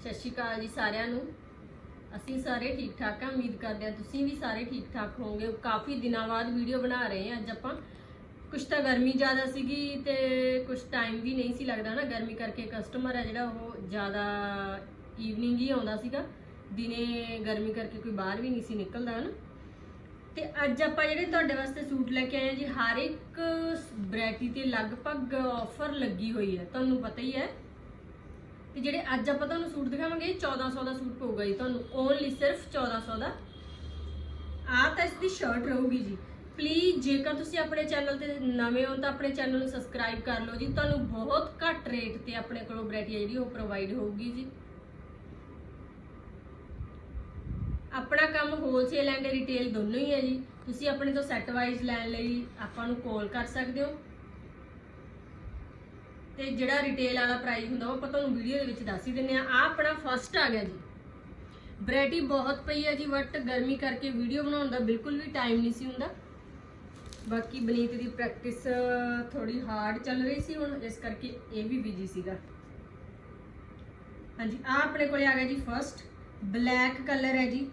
ਸਤਿ ਸ਼੍ਰੀ ਅਕਾਲ ਜੀ ਸਾਰਿਆਂ ਨੂੰ। ਅਸੀਂ ਸਾਰੇ ਠੀਕ ਠਾਕ ਹਾਂ, ਉਮੀਦ ਕਰਦੇ ਹਾਂ ਤੁਸੀਂ ਵੀ ਸਾਰੇ ਠੀਕ ਠਾਕ ਹੋਵੋਗੇ। ਕਾਫੀ ਦਿਨਾਂ ਬਾਅਦ ਵੀਡੀਓ ਬਣਾ ਰਹੇ ਹਾਂ ਅੱਜ ਆਪਾਂ। ਕੁਛ ਤਾਂ ਗਰਮੀ ਜ਼ਿਆਦਾ ਸੀਗੀ ਤੇ ਕੁਛ ਟਾਈਮ ਵੀ ਨਹੀਂ ਸੀ ਲੱਗਦਾ ਨਾ। ਗਰਮੀ ਕਰਕੇ ਕਸਟਮਰ ਹੈ ਜਿਹੜਾ ਉਹ ਜ਼ਿਆਦਾ ਈਵਨਿੰਗ ਹੀ ਆਉਂਦਾ ਸੀਗਾ। ਦਿਨੇ ਗਰਮੀ ਕਰਕੇ ਕੋਈ ਬਾਹਰ ਵੀ ਨਹੀਂ ਸੀ ਨਿਕਲਦਾ, ਹਨ? ਤੇ ਅੱਜ ਆਪਾਂ ਜਿਹੜੇ ਤੁਹਾਡੇ ਵਾਸਤੇ ਸੂਟ ਲੈ ਕੇ ਆਏ ਹਾਂ ਜੀ, ਹਰ ਇੱਕ ਵੈਰਾਈਟੀ ਤੇ ਲਗਭਗ ਆਫਰ ਲੱਗੀ ਹੋਈ ਹੈ। ਤੁਹਾਨੂੰ ਪਤਾ ਹੀ ਹੈ। ਤੇ ਜਿਹੜੇ ਅੱਜ ਆਪਾਂ ਤੁਹਾਨੂੰ ਸੂਟ ਦਿਖਾਵਾਂਗੇ, ਇਹ 1400 ਦਾ ਸੂਟ ਪਊਗਾ ਜੀ ਤੁਹਾਨੂੰ ਓਨਲੀ ਸਿਰਫ 1400 ਦਾ। ਆਹ ਤਾਂ ਇਸ ਦੀ ਸ਼ਰਟ ਰਹੂਗੀ ਜੀ। ਪਲੀਜ਼ ਜੇਕਰ ਤੁਸੀਂ ਆਪਣੇ ਚੈਨਲ ਤੇ ਨਵੇਂ ਹੋ ਤਾਂ ਆਪਣੇ ਚੈਨਲ ਨੂੰ ਸਬਸਕ੍ਰਾਈਬ ਕਰ ਲਓ ਜੀ। ਤੁਹਾਨੂੰ ਬਹੁਤ ਘੱਟ ਰੇਟ ਤੇ ਆਪਣੇ ਕੋਲੋਂ ਵੈਰਾਈਟੀ ਜਿਹੜੀ ਉਹ ਪ੍ਰੋਵਾਈਡ ਹੋਊਗੀ ਜੀ। ਆਪਣਾ ਕੰਮ ਹੋਲਸੇਲ ਐਂਡ ਰਿਟੇਲ ਦੋਨੋਂ ਹੀ ਹੈ ਜੀ। ਤੁਸੀਂ ਆਪਣੇ ਤੋਂ ਸੈੱਟ ਵਾਈਜ਼ ਲੈਣ ਲਈ ਆਪਾਂ ਨੂੰ ਕਾਲ ਕਰ ਸਕਦੇ ਹੋ। ਤੇ ਜਿਹੜਾ ਰਿਟੇਲ ਵਾਲਾ ਪ੍ਰਾਈਸ ਹੁੰਦਾ ਉਹ ਆਪਾਂ ਤੁਹਾਨੂੰ ਵੀਡੀਓ ਦੇ ਵਿੱਚ ਦੱਸ ਹੀ ਦਿੰਨੇ ਆ ਆ ਆਪਣਾ ਫਸਟ ਆ ਗਿਆ ਜੀ। ਵੈਰਾਈਟੀ ਬਹੁਤ ਪਈ ਹੈ ਜੀ ਬਟ ਗਰਮੀ ਕਰਕੇ ਵੀਡੀਓ ਬਣਾਉਣ ਦਾ ਬਿਲਕੁਲ ਵੀ ਟਾਈਮ ਨਹੀਂ ਸੀ ਹੁੰਦਾ। ਬਾਕੀ ਬਨੀਤ ਦੀ ਪ੍ਰੈਕਟਿਸ ਥੋੜੀ ਹਾਰਡ ਚੱਲ ਰਹੀ ਸੀ ਹੁਣ, ਇਸ ਕਰਕੇ ਇਹ ਵੀ ਬਿਜ਼ੀ ਸੀਗਾ। ਹਾਂਜੀ ਆ ਆਪਣੇ ਕੋਲੇ ਆ ਗਿਆ ਜੀ ਫਸਟ ਬਲੈਕ ਕਲਰ ਹੈ ਜੀ।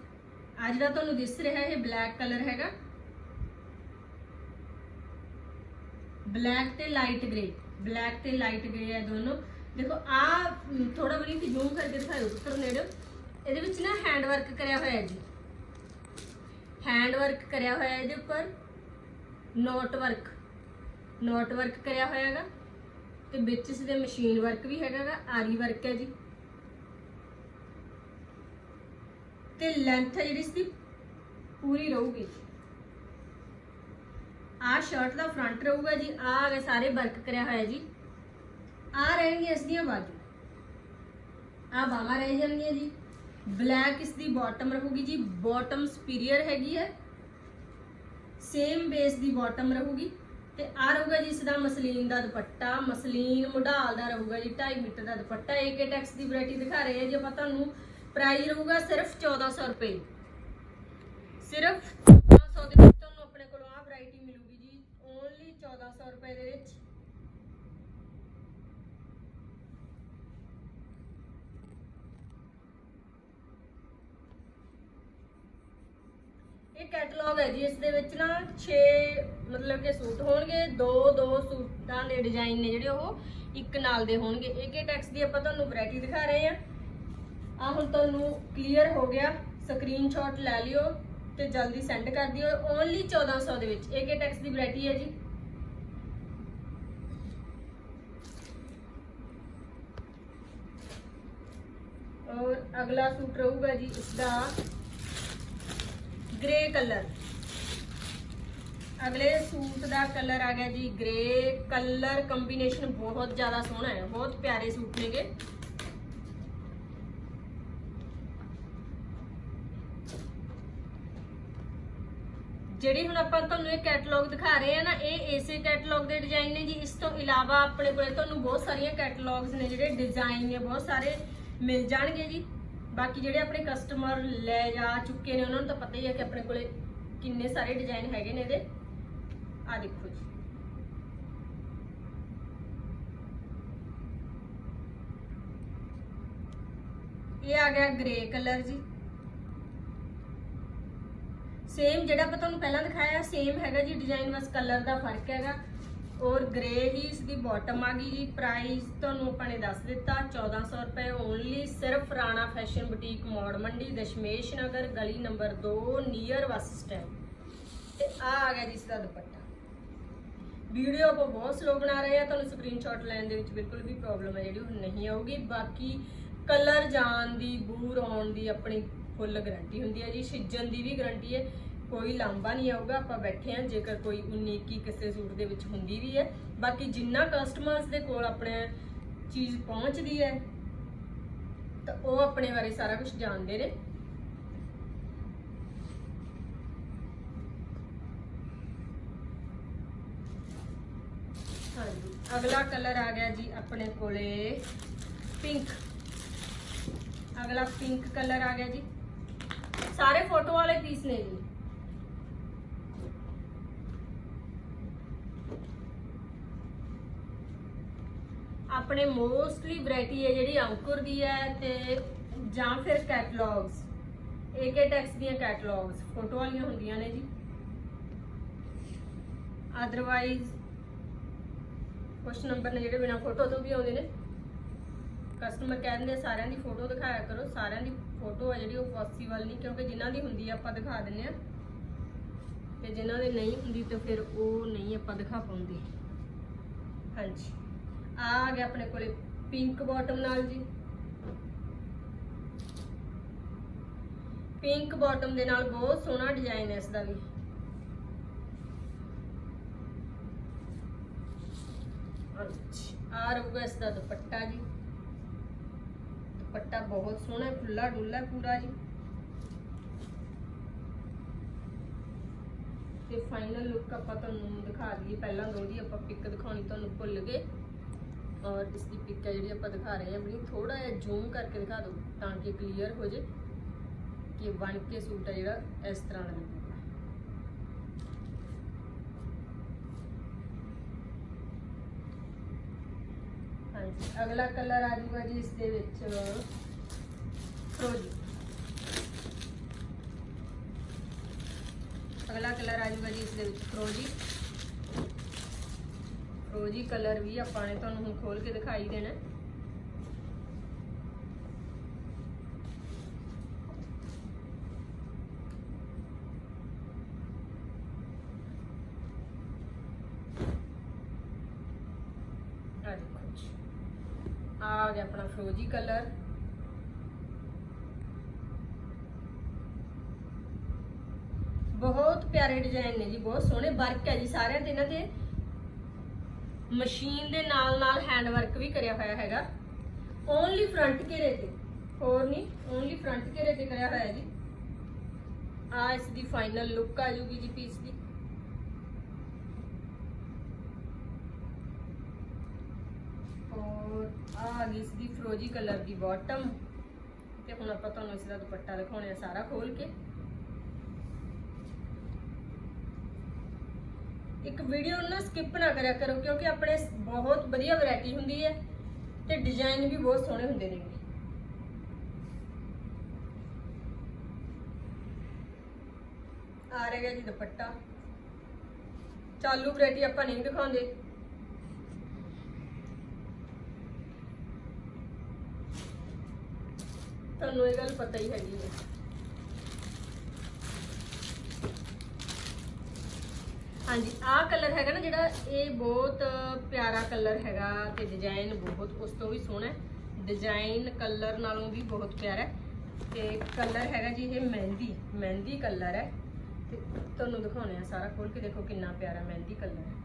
ਆ ਜਿਹੜਾ ਤੁਹਾਨੂੰ ਦਿਸ ਰਿਹਾ, ਇਹ ਬਲੈਕ ਕਲਰ ਹੈਗਾ। ਬਲੈਕ ਤੇ ਲਾਈਟ ਗ੍ਰੇ ਬਲੈਕ ਤੇ ਲਾਈਟ ਗ੍ਰੇ ਹੈ ਦੋਨੋਂ। ਦੇਖੋ, ਆ ਥੋੜਾ ਬਣੀ ਕਿ ਜ਼ੂਮ ਕਰਕੇ ਦਿਖਾਓ ਪੁੱਤਰ ਨੇੜੇ। ਇਹਦੇ ਵਿੱਚ ਨਾ ਹੈਂਡ ਵਰਕ ਕਰਿਆ ਹੋਇਆ ਹੈ ਜੀ। ਹੈਂਡ ਵਰਕ ਕਰਿਆ ਹੋਇਆ ਹੈ ਇਹਦੇ ਉੱਪਰ। ਨੋਟ ਵਰਕ ਨੋਟ ਵਰਕ ਕਰਿਆ ਹੋਇਆ ਹੈਗਾ। ਤੇ ਵਿੱਚ ਇਸ ਦੇ ਮਸ਼ੀਨ ਵਰਕ ਵੀ ਹੈਗਾ ਗਾ, ਆਰੀ ਵਰਕ ਹੈ ਜੀ। ਤੇ ਲੈਂਥ ਹੈ ਜਿਹੜੀ ਇਸ ਦੀ, ਪੂਰੀ ਰਹੂਗੀ। ਆਹ ਸ਼ਰਟ ਦਾ ਫਰੰਟ ਰਹੂਗਾ ਜੀ ਆਹ ਆ ਗਏ ਸਾਰੇ ਵਰਕ ਕਰਿਆ ਹੋਇਆ ਜੀ। ਆ ਰਹਿਣਗੀਆਂ ਇਸ ਦੀਆਂ ਬਾਜੂ। ਆ ਬਾਹਾਂ ਰਹਿ ਜਾਣਗੀਆਂ ਜੀ। ਬਲੈਕ ਇਸ ਦੀ ਬਾਟਮ ਰਹੂਗੀ ਜੀ ਬਾਟਮ ਸੁਪੀਰੀਅਰ ਹੈਗੀ ਹੈ। ਸੇਮ ਬੇਸ ਦੀ ਬਾਟਮ ਰਹੂਗੀ। ਤੇ ਆ ਰਹੂਗਾ ਜੀ ਇਸ ਦਾ ਮਸਲੀਨ ਦਾ ਦੁਪੱਟਾ, ਮਸਲੀਨ ਮੁਢਾਲ ਦਾ ਰਹੂਗਾ ਜੀ 2.5 ਮੀਟਰ ਦਾ ਦੁਪੱਟਾ। ਏਕੇ ਟੈਕਸ ਦੀ ਵੈਰਾਈਟੀ ਦਿਖਾ ਰਹੇ ਹਾਂ ਜੀ ਆਪਾਂ ਤੁਹਾਨੂੰ। ਪ੍ਰਾਈਸ ਰਹੂਗਾ ਸਿਰਫ 1400 ਰੁਪਏ। ਸਿਰਫ 1400 ਦੇ ਵਿੱਚ ਤੁਹਾਨੂੰ ਆਪਣੇ ਕੋਲੋਂ ਆ ਵੈਰਾਈਟੀ ਮਿਲੂਗੀ ਜੀ ਓਨਲੀ 1400 ਰੁਪਏ ਦੇ ਵਿੱਚ। ਇਹ ਕੈਟਲੌਗ ਹੈ ਜੀ, ਇਸ ਦੇ ਵਿੱਚ ਨਾ 6 ਮਤਲਬ ਕਿ ਸੂਟ ਹੋਣਗੇ, ਦੋ ਦੋ ਸੂਟਾਂ ਦੇ ਡਿਜ਼ਾਈਨ ਨੇ ਜਿਹੜੇ ਉਹ ਇੱਕ ਨਾਲ ਦੇ ਹੋਣਗੇ। ਏਕੇ ਟੈਕਸ ਦੀ ਆਪਾਂ ਤੁਹਾਨੂੰ ਵੈਰਾਈਟੀ ਦਿਖਾ ਰਹੇ ਹਾਂ। ਆ ਹੁਣ ਤੁਹਾਨੂੰ ਕਲੀਅਰ ਹੋ ਗਿਆ। ਸਕਰੀਨਸ਼ਾਟ ਲੈ ਲਿਓ ਤੇ ਜਲਦੀ ਸੈਂਡ ਕਰ ਦਿਓ। ਓਨਲੀ 1400 ਦੇ ਵਿੱਚ। ਏਕੇ ਟੈਕਸ ਦੀ ਵੈਰਾਈਟੀ ਹੈ ਜੀ। ਔਰ ਅਗਲਾ ਸੂਟ ਰਹੂਗਾ ਜੀ ਇਸ ਦਾ ਗ੍ਰੇ ਕਲਰ ਅਗਲੇ ਸੂਟ ਦਾ ਕਲਰ ਆ ਗਿਆ ਜੀ ਗ੍ਰੇ ਕਲਰ ਕੰਬੀਨੇਸ਼ਨ ਬਹੁਤ ਜ਼ਿਆਦਾ ਸੋਹਣਾ ਹੈ, ਬਹੁਤ ਪਿਆਰੇ ਸੂਟ ਨੇਗੇ। ਜਿਹੜੀ ਹੁਣ ਆਪਾਂ ਤੁਹਾਨੂੰ ਇਹ ਕੈਟਲੌਗ ਦਿਖਾ ਰਹੇ ਆ ਨਾ, ਇਹ ਏਸੇ ਕੈਟਲੌਗ ਦੇ ਡਿਜ਼ਾਈਨ ਨੇ ਜੀ। ਇਸ ਤੋਂ ਇਲਾਵਾ ਆਪਣੇ ਕੋਲੇ ਤੁਹਾਨੂੰ ਬਹੁਤ ਸਾਰੀਆਂ ਕੈਟਲੌਗਸ ਨੇ ਜਿਹੜੇ ਡਿਜ਼ਾਈਨ ਨੇ, ਬਹੁਤ ਸਾਰੇ ਮਿਲ ਜਾਣਗੇ ਜੀ। ਬਾਕੀ ਜਿਹੜੇ ਆਪਣੇ ਕਸਟਮਰ ਲੈ ਜਾ ਚੁੱਕੇ ਨੇ, ਉਹਨਾਂ ਨੂੰ ਤਾਂ ਪਤਾ ਹੀ ਹੈ ਕਿ ਆਪਣੇ ਕੋਲੇ ਕਿੰਨੇ ਸਾਰੇ ਡਿਜ਼ਾਈਨ ਹੈਗੇ ਨੇ ਇਹਦੇ। ਆ ਦੇਖੋ ਜੀ। ਇਹ ਆ ਗਿਆ ਗ੍ਰੇ ਕਲਰ ਜੀ। ਸੇਮ ਜਿਹੜਾ ਆਪਾਂ ਤੁਹਾਨੂੰ ਪਹਿਲਾਂ ਦਿਖਾਇਆ ਸੇਮ ਹੈਗਾ ਜੀ ਡਿਜ਼ਾਈਨ ਬਸ ਕਲਰ ਦਾ ਫ਼ਰਕ ਹੈਗਾ। ਔਰ ਗ੍ਰੇ ਹੀ ਇਸ ਦੀ ਬਾਟਮ ਆ ਗਈ ਜੀ। ਪ੍ਰਾਈਸ ਤੁਹਾਨੂੰ ਆਪਾਂ ਨੇ ਦੱਸ ਦਿੱਤਾ 1400 ਰੁਪਏ ਓਨਲੀ ਸਿਰਫ ਰਾਣਾ ਫੈਸ਼ਨ ਬੁਟੀਕ ਮੋੜ ਮੰਡੀ, ਦਸ਼ਮੇਸ਼ ਨਗਰ, ਗਲੀ ਨੰਬਰ 2 ਨੀਅਰ ਬੱਸ ਸਟੈਂਡ ਤੇ ਆ ਆ ਗਿਆ ਜੀ ਇਸ ਦਾ ਦੁਪੱਟਾ। ਵੀਡੀਓ ਆਪਾਂ ਬਹੁਤ ਸਲੋ ਬਣਾ ਰਹੇ ਆ ਤੁਹਾਨੂੰ ਸਕਰੀਨਸ਼ਾਟ ਲੈਣ ਦੇ ਵਿੱਚ ਬਿਲਕੁਲ ਵੀ ਪ੍ਰੋਬਲਮ ਹੈ ਜਿਹੜੀ, ਉਹ ਨਹੀਂ ਆਊਗੀ। ਬਾਕੀ ਕਲਰ ਜਾਣ ਦੀ, ਬੂਰ ਆਉਣ ਦੀ ਆਪਣੀ ਫੁੱਲ ਗਾਰੰਟੀ ਹੁੰਦੀ ਹੈ ਜੀ ਛਿੱਜਣ ਦੀ ਵੀ ਗਾਰੰਟੀ ਹੈ। ਕੋਈ ਲਾਂਬਾ ਨਹੀਂ ਆਊਗਾ, ਆਪਾਂ ਬੈਠੇ ਆ ਜੇਕਰ ਕੋਈ 19 21 ਕਿਸੇ ਸੂਟ ਦੇ ਵਿੱਚ ਹੁੰਦੀ ਵੀ ਹੈ। ਬਾਕੀ ਜਿੰਨਾ ਕਸਟਮਰਸ ਦੇ ਕੋਲ ਆਪਣੇ ਚੀਜ਼ ਪਹੁੰਚਦੀ ਹੈ, ਤਾਂ ਉਹ ਆਪਣੇ ਬਾਰੇ ਸਾਰਾ ਕੁਝ ਜਾਣਦੇ ਨੇ। ਹਾਂਜੀ, ਅਗਲਾ ਕਲਰ ਆ ਗਿਆ ਜੀ ਆਪਣੇ ਕੋਲੇ ਪਿੰਕ ਅਗਲਾ ਪਿੰਕ ਕਲਰ ਆ ਗਿਆ ਜੀ। ਸਾਰੇ ਫੋਟੋ ਵਾਲੇ ਪੀਸ ਨੇ ਜੀ। ਆਪਣੇ ਮੋਸਟਲੀ ਵੈਰਾਈਟੀ ਹੈ ਜਿਹੜੀ ਅੰਕੁਰ ਦੀ ਹੈ ਤੇ ਜਾਂ ਫਿਰ ਕੈਟਲੌਗਸ ਏਕੇ ਟੈਕਸ ਦੀਆਂ ਕੈਟਲੌਗਸ ਫੋਟੋ ਵਾਲੀਆਂ ਹੁੰਦੀਆਂ ਨੇ ਜੀ। ਅਦਰਵਾਈਜ਼ ਕੁਝ ਨੰਬਰ ਨੇ ਜਿਹੜੇ ਬਿਨਾ ਫੋਟੋ ਤੋਂ ਵੀ ਆਉਂਦੇ ਨੇ। ਕਸਟਮਰ ਕਹਿੰਦੇ ਆ, ਸਾਰਿਆਂ ਦੀ ਫੋਟੋ ਦਿਖਾਇਆ ਕਰੋ। ਸਾਰਿਆਂ ਦੀ ਫੋਟੋ ਹੈ ਜਿਹੜੀ ਉਹ ਪੋਸੀਬਲ ਨਹੀਂ, ਕਿਉਂਕਿ ਜਿਨ੍ਹਾਂ ਦੀ ਹੁੰਦੀ ਆ ਆਪਾਂ ਦਿਖਾ ਦਿੰਨੇ ਆ। ਤੇ ਜਿਨ੍ਹਾਂ ਦੇ ਨਹੀਂ ਹੁੰਦੀ ਤਾਂ ਫਿਰ ਉਹ ਨਹੀਂ ਆਪਾਂ ਦਿਖਾ ਪਾਉਂਦੇ। ਹਾਂਜੀ। ਆ ਆ ਗਿਆ ਆਪਣੇ ਕੋਲੇ ਪਿੰਕ ਬਾਟਮ ਨਾਲ ਜੀ। ਪਿੰਕ ਬਾਟਮ ਦੇ ਨਾਲ ਬਹੁਤ ਸੋਹਣਾ ਡਿਜ਼ਾਈਨ ਹੈ ਇਸ ਦਾ ਵੀ ਆ ਰਹੂਗਾ ਇਸ ਦਾ ਦੁਪੱਟਾ ਜੀ। ਦੁਪੱਟਾ ਬਹੁਤ ਸੋਹਣਾ ਹੈ, ਖੁੱਲਾ ਡੁੱਲਾ ਪੂਰਾ ਜੀ। ਤੇ ਫਾਈਨਲ ਲੁੱਕ ਆਪਾਂ ਤੁਹਾਨੂੰ ਦਿਖਾ ਦਈਏ ਪਹਿਲਾਂ ਦੋ ਦੀ ਆਪਾਂ ਪਿਕ ਦਿਖਾਉਣੀ ਤੁਹਾਨੂੰ ਭੁੱਲ ਗਏ। ਔਰ ਇਸ ਦੀ ਪਿਕ ਹੈ ਜਿਹੜੀ ਆਪਾਂ ਦਿਖਾ ਰਹੇ ਹਾਂ ਬੜੀ ਥੋੜਾ ਜਿਹਾ ਜ਼ੂਮ ਕਰਕੇ ਦਿਖਾ ਦਿਓ, ਤਾਂ ਕਿ ਕਲੀਅਰ ਹੋ ਜੇ ਕਿ ਬਣ ਕੇ ਸੂਟ ਹੈ ਜਿਹੜਾ ਇਸ ਤਰ੍ਹਾਂ ਦਾ ਲੱਗੂਗਾ। ਹਾਂਜੀ, ਅਗਲਾ ਕਲਰ ਆ ਜਾਊਗਾ ਜੀ ਇਸ ਦੇ ਵਿੱਚ ਫਰੋਜੀ ਅਗਲਾ ਕਲਰ ਆ ਜਾਊਗਾ ਜੀ ਇਸ ਦੇ ਵਿੱਚ ਫਰੋਜੀ ਫਰੋਜੀ ਕਲਰ ਵੀ ਆਪਾਂ ਨੇ ਤੁਹਾਨੂੰ ਹੁਣ ਖੋਲ ਕੇ ਦਿਖਾਈ ਦੇਣਾ। ਆ ਆ ਗਿਆ ਆਪਣਾ ਫਰੋਜੀ ਕਲਰ ਬਹੁਤ ਪਿਆਰੇ ਡਿਜ਼ਾਈਨ ਨੇ ਜੀ, ਬਹੁਤ ਸੋਹਣੇ ਵਰਕ ਹੈ ਜੀ ਸਾਰਿਆਂ ਤੇ ਇਹਨਾਂ ਤੇ ਮਸ਼ੀਨ ਦੇ ਨਾਲ ਨਾਲ ਹੈਂਡ ਵਰਕ ਵੀ ਕਰਿਆ ਹੋਇਆ ਹੈਗਾ। ਓਨਲੀ ਫਰੰਟ ਘੇਰੇ ਤੇ। ਹੋਰ ਨਹੀਂ ਓਨਲੀ ਫਰੰਟ ਘੇਰੇ ਤੇ ਕਰਿਆ ਹੋਇਆ ਜੀ। ਆ ਇਸ ਦੀ ਫਾਈਨਲ ਲੁੱਕ ਆ ਜੂਗੀ ਜੀ ਪੀਸ ਦੀ। ਔਰ ਆ ਗਈ ਇਸ ਦੀ ਫਰੋਜੀ ਕਲਰ ਦੀ ਬਾਟਮ ਤੇ ਹੁਣ ਆਪਾਂ ਤੁਹਾਨੂੰ ਇਸ ਦਾ ਦੁਪੱਟਾ ਦਿਖਾਉਣੇ ਆ ਸਾਰਾ ਖੋਲ ਕੇ। ਇੱਕ ਵੀਡੀਓ ਨੂੰ ਨਾ ਸਕਿਪ ਨਾ ਕਰਿਆ ਕਰੋ, ਕਿਉਂਕਿ ਆਪਣੇ ਬਹੁਤ ਵਧੀਆ ਵੈਰਾਈਟੀ ਹੁੰਦੀ ਹੈ ਤੇ ਡਿਜ਼ਾਈਨ ਵੀ ਬਹੁਤ ਸੋਹਣੇ ਹੁੰਦੇ ਨੇ। ਆ ਰਿਹਾ ਜੀ ਦੁਪੱਟਾ। ਚਾਲੂ ਵੈਰਾਈਟੀ ਆਪਾਂ ਨਹੀਂ ਦਿਖਾਉਂਦੇ। ਤੁਹਾਨੂੰ ਇਹ ਗੱਲ ਪਤਾ ਹੀ ਹੈਗੀ ਹੈ। ਹਾਂਜੀ, ਆਹ ਕਲਰ ਹੈਗਾ ਨਾ ਜਿਹੜਾ, ਇਹ ਬਹੁਤ ਪਿਆਰਾ ਕਲਰ ਹੈਗਾ ਤੇ ਡਿਜ਼ਾਈਨ ਬਹੁਤ, ਉਸ ਤੋਂ ਵੀ ਸੋਹਣਾ ਹੈ। ਡਿਜ਼ਾਈਨ ਕਲਰ ਨਾਲੋਂ ਵੀ ਬਹੁਤ ਪਿਆਰਾ ਹੈ। ਤੇ ਕਲਰ ਹੈਗਾ ਜੀ ਇਹ ਮਹਿੰਦੀ ਮਹਿੰਦੀ ਕਲਰ ਹੈ। ਤੇ ਤੁਹਾਨੂੰ ਦਿਖਾਉਣੇ ਆ ਸਾਰਾ ਖੋਲ ਕੇ, ਦੇਖੋ ਕਿੰਨਾ ਪਿਆਰਾ ਮਹਿੰਦੀ ਕਲਰ ਹੈ।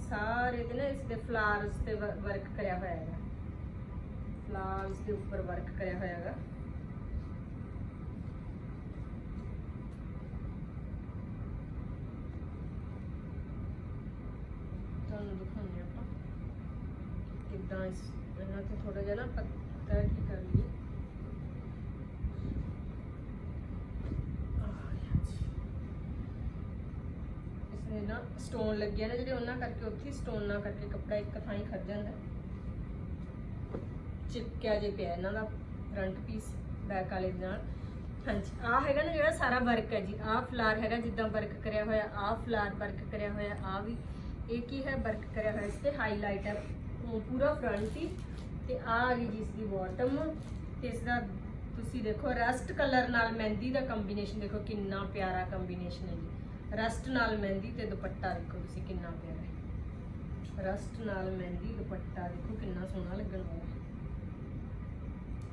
ਸਾਰੇ ਤੇ ਨਾ ਇਸ ਦੇ ਫਲਾਰਸ ਤੇ ਵਰਕ ਕਰਿਆ ਹੋਇਆ ਹੈਗਾ। ਫਲਾਰਸ ਦੇ ਉੱਪਰ ਵਰਕ ਕਰਿਆ ਹੋਇਆ ਹੈਗਾ ਤੁਹਾਨੂੰ ਦਿਖਾਉਂਦੇ ਹਾਂ ਆਪਾਂ ਕਿੱਦਾਂ ਇਸ ਇਹਨਾਂ ਤੇ ਥੋੜਾ ਜਿਹਾ ਨਾ ਪੱਤਰ ਕੀ ਕਰ ਲਈਏ। ਇਸਨੇ ਨਾ ਸਟੋਨ ਲੱਗੇ ਨੇ, ਜਿਹੜੇ ਉਹਨਾਂ ਕਰਕੇ ਉੱਥੇ ਸਟੋਨ ਨਾ ਕਰਕੇ ਕੱਪੜਾ ਇੱਕ ਥਾਂ ਹੀ ਖੜ ਜਾਂਦਾ। ਚਿਪਕਿਆ ਜੇ ਪਿਆ ਇਹਨਾਂ ਦਾ ਫਰੰਟ ਪੀਸ ਬੈਕ ਵਾਲੇ ਦੇ ਨਾਲ। ਹਾਂਜੀ ਆ ਹੈਗਾ ਨਾ ਜਿਹੜਾ ਸਾਰਾ ਵਰਕ ਹੈ ਜੀ, ਆਹ ਫਲਾਰ ਹੈਗਾ ਜਿੱਦਾਂ ਵਰਕ ਕਰਿਆ ਹੋਇਆ, ਆਹ ਫਲਾਰ ਵਰਕ ਕਰਿਆ ਹੋਇਆ ਆ ਵੀ। ਇਹ ਕੀ ਹੈ? ਵਰਕ ਕਰਿਆ ਹੋਇਆ, ਇਸ ਤੇ ਹਾਈਲਾਈਟ ਹੈ ਪੂਰਾ ਫਰੰਟ ਸੀ ਤੇ ਆ ਆ ਗਈ ਜੀ ਇਸ ਦੀ ਬਾਟਮ ਤੇ ਇਸ ਦਾ ਤੁਸੀਂ ਦੇਖੋ ਰਸਟ ਕਲਰ ਨਾਲ ਮਹਿੰਦੀ ਦਾ ਕੰਬੀਨੇਸ਼ਨ ਦੇਖੋ, ਕਿੰਨਾ ਪਿਆਰਾ ਕੰਬੀਨੇਸ਼ਨ ਹੈ ਜੀ। ਰਸਟ ਨਾਲ ਮਹਿੰਦੀ ਤੇ ਦੁਪੱਟਾ ਦੇਖੋ ਤੁਸੀਂ ਕਿੰਨਾ ਪਿਆਰਾ ਹੈ। ਰਸਟ ਨਾਲ ਮਹਿੰਦੀ, ਦੁਪੱਟਾ ਦੇਖੋ, ਕਿੰਨਾ ਸੋਹਣਾ ਲੱਗਣ ਵਾਲਾ ਹੈ।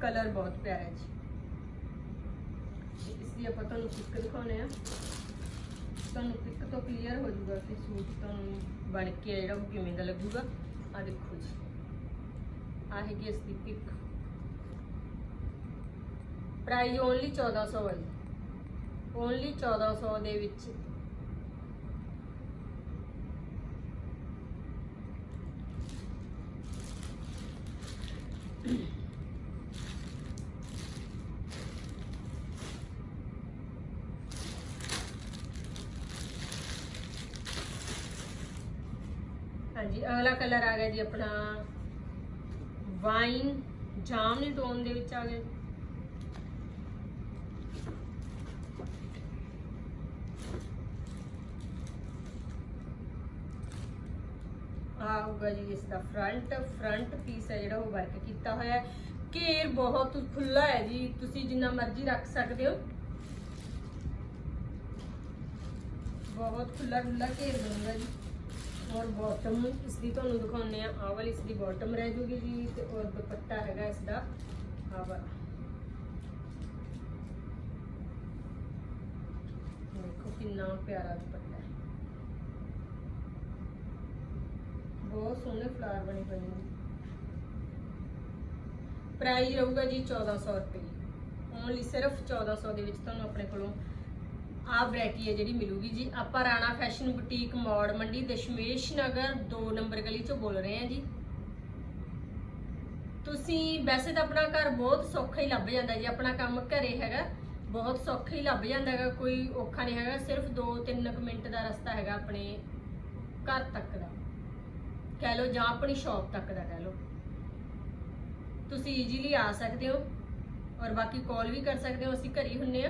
ਕਲਰ ਬਹੁਤ ਪਿਆਰਾ ਹੈ ਜੀ। ਤੇ ਇਸ ਦੀ ਆਪਾਂ ਤੁਹਾਨੂੰ ਪਿਕ ਦਿਖਾਉਣੇ ਆ। ਤੁਹਾਨੂੰ ਪਿਕ ਤੋਂ ਕਲੀਅਰ ਹੋ ਜਾਊਗਾ ਕਿ ਸੂਟ ਤੁਹਾਨੂੰ ਬਣ ਕੇ ਜਿਹੜਾ ਉਹ ਕਿਵੇਂ ਦਾ ਲੱਗੂਗਾ। ਆ ਦੇਖੋ ਜੀ। ਆ ਹੈਗੀ ਇਸ ਦੀ ਪਿਕ ਪ੍ਰਾਈਸ ਓਨਲੀ 1400 ਹੈ ਓਨਲੀ 1400 ਦੇ ਵਿੱਚ। ਹਾਂਜੀ ਅਗਲਾ ਕਲਰ ਆ ਗਿਆ ਜੀ ਆਪਣਾ ਵਾਈਨ। ਜਾਮਨੀ ਟੋਨ ਦੇ ਵਿੱਚ ਆ ਗਿਆ ਆਊਗਾ ਜੀ ਇਸ ਦਾ ਫਰੰਟ ਫਰੰਟ ਪੀਸ ਹੈ ਜਿਹੜਾ ਉਹ ਵਰਕ ਕੀਤਾ ਹੋਇਆ ਹੈ। ਘੇਰ ਬਹੁਤ ਖੁੱਲਾ ਹੈ ਜੀ। ਤੁਸੀਂ ਜਿੰਨਾ ਮਰਜ਼ੀ ਰੱਖ ਸਕਦੇ ਹੋ। ਬਹੁਤ ਖੁੱਲਾ ਖੁੱਲਾ ਘੇਰ ਬਣੂਗਾ ਜੀ। ਔਰ ਬਾਟਮ ਇਸ ਦੀ ਤੁਹਾਨੂੰ ਦਿਖਾਉਂਦੇ ਆ ਆਹ ਵਾਲੀ ਇਸ ਦੀ ਬਾਟਮ ਰਹਿ ਜੂਗੀ ਜੀ ਤੇ ਔਰ ਦੁਪੱਟਾ ਹੈਗਾ ਇਸ ਦਾ। ਆਹ ਵਾਲਾ। ਦੇਖੋ ਕਿੰਨਾ ਪਿਆਰਾ ਦੁਪੱਟਾ ਹੈ। ਬਹੁਤ ਸੋਹਣੇ ਫਲਾਰ ਬਣੇ ਹੋਏ ਨੇ। ਪ੍ਰਾਈਸ ਰਹੂਗਾ ਜੀ 1400 ਰੁਪਏ। ਓਨਲੀ ਸਿਰਫ 1400 ਦੇ ਵਿੱਚ ਤੁਹਾਨੂੰ ਆਪਣੇ ਕੋਲੋਂ ਆਹ ਵੈਰਾਈਟੀ ਹੈ ਜਿਹੜੀ ਮਿਲੂਗੀ ਜੀ। ਆਪਾਂ ਰਾਣਾ ਫੈਸ਼ਨ ਬੁਟੀਕ ਮੌੜ, ਮੰਡੀ, ਦਸ਼ਮੇਸ਼ ਨਗਰ 2 ਨੰਬਰ ਗਲੀ ਚੋਂ ਬੋਲ ਰਹੇ ਹਾਂ ਜੀ। ਤੁਸੀਂ ਵੈਸੇ ਤਾਂ ਆਪਣਾ ਘਰ ਬਹੁਤ ਸੌਖਾ ਹੀ ਲੱਭ ਜਾਂਦਾ ਜੀ। ਆਪਣਾ ਕੰਮ ਘਰੇ ਹੈਗਾ, ਬਹੁਤ ਸੌਖਾ ਹੀ ਲੱਭ ਜਾਂਦਾ ਹੈਗਾ, ਕੋਈ ਔਖਾ ਨਹੀਂ ਹੈਗਾ। ਸਿਰਫ 2-3 ਮਿੰਟ ਦਾ ਰਸਤਾ ਹੈਗਾ ਆਪਣੇ ਘਰ ਤੱਕ ਦਾ। ਕਹਿ ਲਓ ਜਾਂ ਆਪਣੀ ਸ਼ਾਪ ਤੱਕ ਦਾ ਕਹਿ ਲਓ। ਤੁਸੀਂ ਈਜ਼ੀਲੀ ਆ ਸਕਦੇ ਹੋ ਔਰ ਬਾਕੀ ਕਾਲ ਵੀ ਕਰ ਸਕਦੇ ਹੋ। ਅਸੀਂ ਘਰੇ ਹੀ ਹੁੰਨੇ ਆ